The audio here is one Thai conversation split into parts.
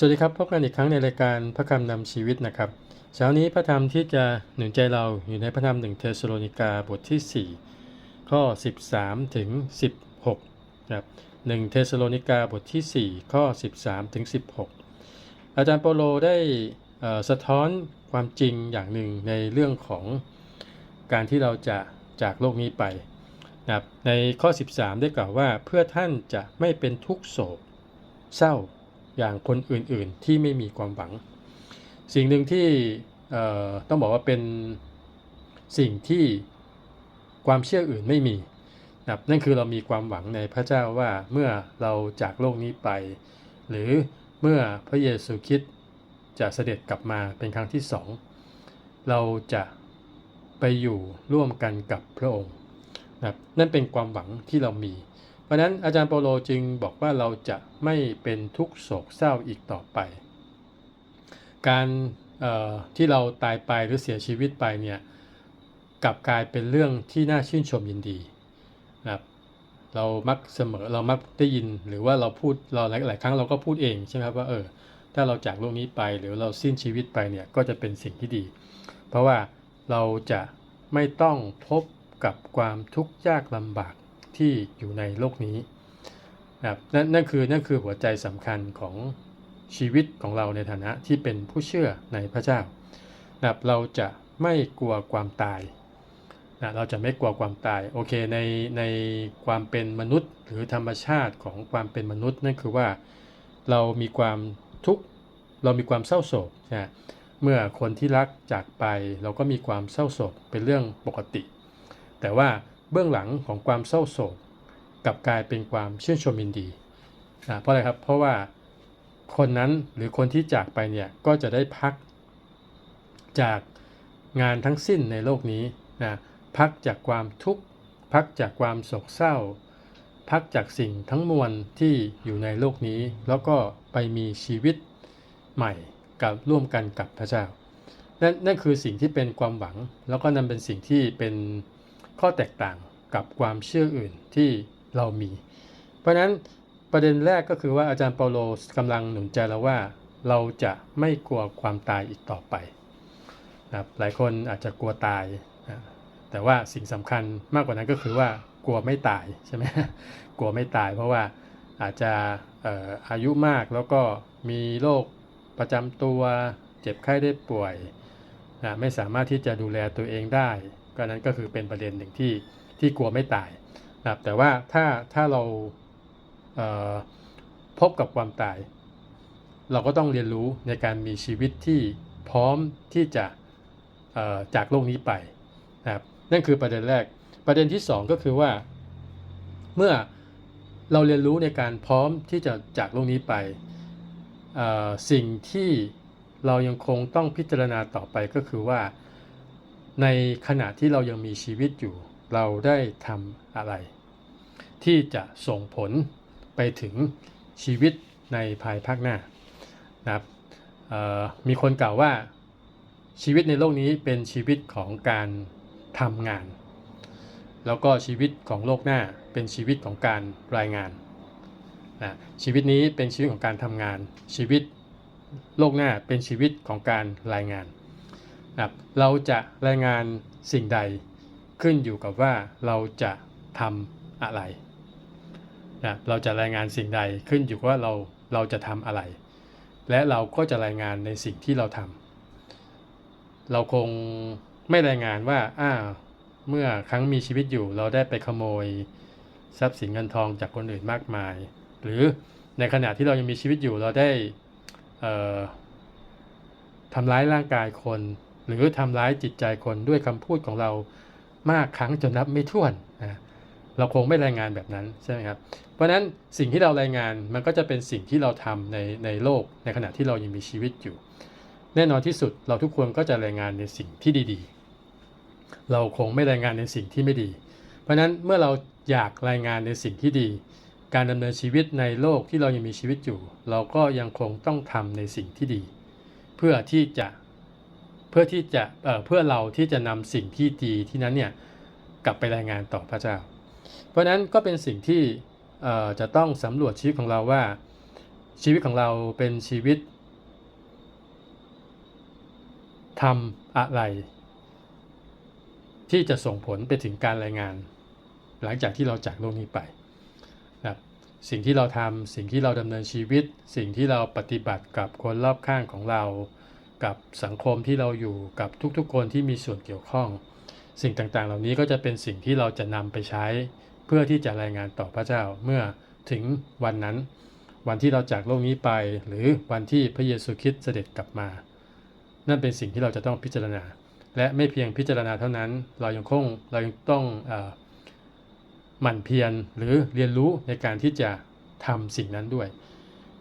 สวัสดีครับ พบกันอีกครั้งในรายการพระคำนำชีวิตนะครับเช้านี้พระธรรมที่จะหนุนใจเราอยู่ในพระธรรมหนึ่งเทสโลนิกาบทที่ 4 ข้อ 13 ถึง 16ครับหนึ่งเทสโลนิกาบทที่ 4 ข้อ 13 ถึง 16 อาจารย์เปโลได้สะท้อนความจริงอย่างหนึ่งในเรื่องของการที่เราจะจากโลกนี้ไปนะครับในข้อ 13 ได้กล่าวว่าเพื่อท่านจะไม่เป็นทุกโศกเศร้า อย่างคนอื่นๆ ที่ไม่มีความหวัง สิ่งหนึ่งที่ต้องบอกว่าเป็นสิ่งที่ความเชื่ออื่นไม่มีนะนั่นคือเรามีความหวังในพระเจ้าว่าเมื่อเราจากโลกนี้ไป หรือเมื่อพระเยซูคริสต์จะเสด็จกลับมาเป็นครั้งที่สองเราจะไปอยู่ร่วมกันกับพระองค์นะนั่นเป็นความหวังที่เรามี เพราะนั้นอาจารย์เปโลจึงบอกว่าเราจะไม่เป็นทุกโศกเศร้าอีกต่อไป การที่เราตายไปหรือเสียชีวิตไปเนี่ยกลับกลายเป็นเรื่องที่น่าชื่นชมยินดีนะครับเรามักเสมอเรามักได้ยินหรือว่าเราพูดเราหลายหลายครั้งเราก็พูดเองใช่ไหมครับว่าเออถ้าเราจากโลกนี้ไปหรือเราสิ้นชีวิตไปเนี่ยก็จะเป็นสิ่งที่ดี เพราะว่าเราจะไม่ต้องพบกับความทุกข์ยากลำบาก ที่อยู่ในโลกนี้นะครับนั่นนั่นคือนั่นคือหัวใจสำคัญของชีวิตของเราในฐานะที่เป็นผู้เชื่อในพระเจ้านะครับเราจะไม่กลัวความตายนะเราจะไม่กลัวความตายโอเคในในความเป็นมนุษย์หรือธรรมชาติของความเป็นมนุษย์นั่นคือว่าเรามีความทุกข์เรามีความเศร้าโศกนะเมื่อคนที่รักจากไปเราก็มีความเศร้าโศกเป็นเรื่องปกติ แต่ว่า เบื้องหลังของความเศร้าโศกกลับกลายเป็นความชื่นชมยินดีนะเพราะอะไรครับ เพราะว่าคนนั้นหรือคนที่จากไปเนี่ยก็จะได้พักจากงานทั้งสิ้นในโลกนี้นะพักจากความทุกข์พักจากความโศกเศร้า พักจากสิ่งทั้งมวลที่อยู่ในโลกนี้ แล้วก็ไปมีชีวิตใหม่กับร่วมกันกับพระเจ้านั่นนั่นคือสิ่งที่เป็นความหวัง แล้วก็นั่นเป็นสิ่งที่เป็น ข้อแตกต่างกับความเชื่ออื่นที่เรามี เพราะฉะนั้นประเด็นแรกก็คือว่าอาจารย์เปาโลกำลังหนุนใจเราว่า เราจะไม่กลัวความตายอีกต่อไปนะหลายคนอาจจะกลัวตายนะแต่ว่าสิ่งสำคัญมากกว่านั้นก็คือว่ากลัวไม่ตายใช่ไหมกลัวไม่ตายเพราะว่าอาจจะอออายุมากแล้วก็มีโรคประจำตัว เจ็บไข้ได้ป่วยนะไม่สามารถที่จะดูแลตัวเองได้ ก็นั้นก็คือเป็นประเด็นหนึ่งที่ที่กลัวไม่ตายนะครับแต่ว่าถ้าถ้าเราเพบกับความตาย เราก็ต้องเรียนรู้ในการมีชีวิตที่พร้อมที่จะจากโลกนี้ไปนะครับนั่นคือประเด็นแรกประเด็นที่สองก็คือว่า เมื่อเราเรียนรู้ในการพร้อมที่จะจากโลกนี้ไป สิ่งที่เรายังคงต้องพิจารณาต่อไปก็คือว่า ในขณะที่เรายังมีชีวิตอยู่ เราได้ทำอะไร ที่จะส่งผลไปถึงชีวิตในภายภาคหน้านะครับมีคนกล่าวว่าชีวิตในโลกนี้เป็นชีวิตของการทำงาน แล้วก็ชีวิตของโลกหน้าเป็นชีวิตของการรายงานนะชีวิตนี้เป็นชีวิตของการทำงาน ชีวิตโลกหน้าเป็นชีวิตของการรายงาน นะครับเราจะรายงานสิ่งใดขึ้นอยู่กับว่าเราจะทำอะไรนะเราจะรายงานสิ่งใดขึ้นอยู่กับว่าเราเราจะทำอะไร และเราก็จะรายงานในสิ่งที่เราทำเราคงไม่รายงานว่าอ้าเมื่อครั้งมีชีวิตอยู่ เราได้ไปขโมยทรัพย์สินเงินทองจากคนอื่นมากมาย หรือในขณะที่เรายังมีชีวิตอยู่เราได้ทำร้ายร่างกายคน หรือทำร้ายจิตใจคนด้วยคำพูดของเรามากครั้งจนนับไม่ถ้วนนะเราคงไม่รายงานแบบนั้นใช่ไหมครับ เพราะฉะนั้นสิ่งที่เรารายงานมันก็จะเป็นสิ่งที่เราทำในในโลกในขณะที่เรายังมีชีวิตอยู่ แน่นอนที่สุดเราทุกคนก็จะรายงานในสิ่งที่ดีๆ เราคงไม่รายงานในสิ่งที่ไม่ดี เพราะฉะนั้นเมื่อเราอยากรายงานในสิ่งที่ดี การดำเนินชีวิตในโลกที่เรายังมีชีวิตอยู่ เราก็ยังคงต้องทำในสิ่งที่ดี เพื่อที่จะ เพื่อที่จะเเพื่อเราที่จะนำสิ่งที่ดีที่นั้นเนี่ยกลับไปรายงานต่อพระเจ้า เพราะฉะนั้นก็เป็นสิ่งที่จะต้องสำรวจชีวิตของเราว่าชีวิตของเราเป็นชีวิตทำอะไร ที่จะส่งผลไปถึงการรายงาน หลังจากที่เราจากโลกนี้ไปนะสิ่งที่เราทำสิ่งที่เราดำเนินชีวิต สิ่งที่เราปฏิบัติกับคนรอบข้างของเรา กับสังคมที่เราอยู่กับทุกๆ คนที่มีส่วนเกี่ยวข้อง สิ่งต่างๆ เหล่านี้ก็จะเป็นสิ่งที่เราจะนำไปใช้ เพื่อที่จะรายงานต่อพระเจ้าเมื่อถึงวันนั้น วันที่เราจากโลกนี้ไป หรือวันที่พระเยซูคริสต์เสด็จกลับมา นั่นเป็นสิ่งที่เราจะต้องพิจารณา และไม่เพียงพิจารณาเท่านั้น เรายังคงเรายังต้องออหมั่นเพียรหรือเรียนรู้ในการที่จะทำสิ่งนั้นด้วย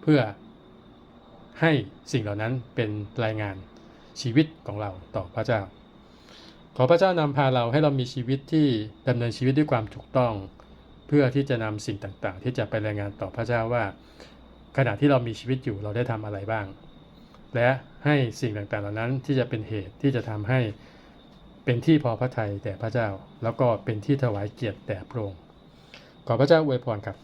เพื่อ ให้สิ่งเหล่านั้นเป็นรายงานชีวิตของเราต่อพระเจ้า ขอพระเจ้านำพาเราให้เรามีชีวิตที่ดำเนินชีวิตด้วยความถูกต้อง เพื่อที่จะนำสิ่งต่างๆ ที่จะไปรายงานต่อพระเจ้าว่า ขณะที่เรามีชีวิตอยู่เราได้ทำอะไรบ้าง และให้สิ่งต่างๆ เหล่านั้นที่จะเป็นเหตุที่จะทำให้เป็นที่พอพระทัยแด่พระเจ้า แล้วก็เป็นที่ถวายเกียรติแด่พระองค์ขอพระเจ้าอวยพรครับ